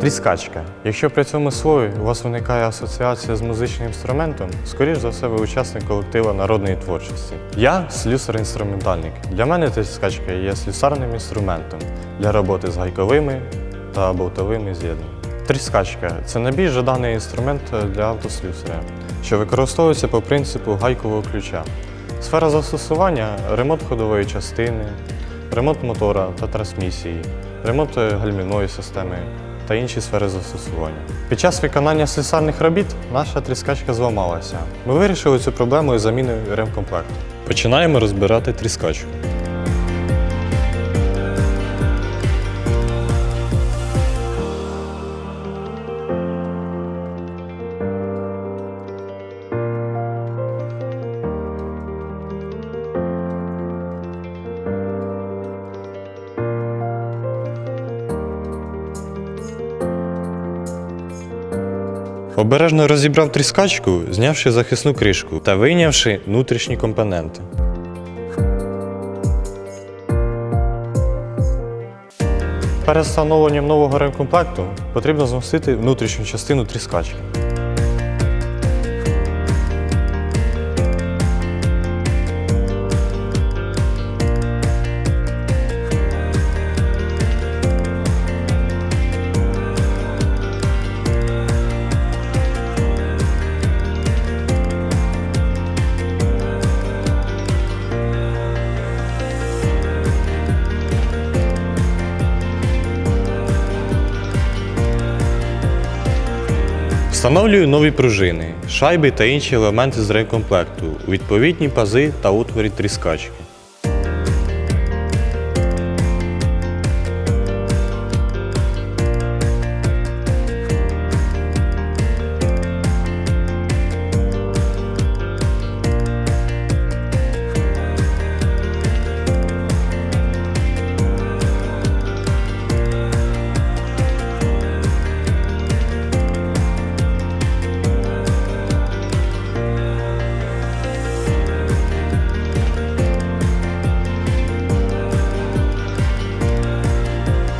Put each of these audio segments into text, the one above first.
Тріскачка. Якщо при цьому слові у вас виникає асоціація з музичним інструментом, скоріш за все ви учасник колектива народної творчості. Я слюсар-інструментальник. Для мене тріскачка є слюсарним інструментом для роботи з гайковими та болтовими з'єднаннями. Тріскачка це найбільш жаданий інструмент для автослюсаря, що використовується по принципу гайкового ключа. Сфера застосування ремонт ходової частини, ремонт мотора та трансмісії, ремонт гальмівної системи та інші сфери застосування. Під час виконання слесарних робіт наша тріскачка зламалася. Ми вирішили цю проблему із заміною ремкомплекту. Починаємо розбирати тріскачку. Обережно розібрав тріскачку, знявши захисну кришку та вийнявши внутрішні компоненти. Перед встановленням нового ремкомплекту потрібно змостити внутрішню частину тріскачки. Встановлюю нові пружини, шайби та інші елементи з ремкомплекту у відповідні пази та утворі тріскачки.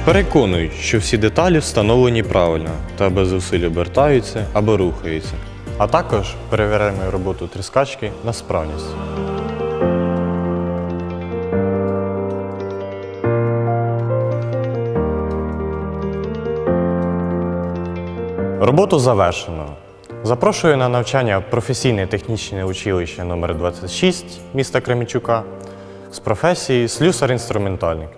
Переконують, що всі деталі встановлені правильно та без зусиль обертаються або рухаються. А також перевіряємо роботу тріскачки на справність. Роботу завершено. Запрошую на навчання в професійне технічне училище номер 26 міста Кременчука з професії слюсар-інструментальник.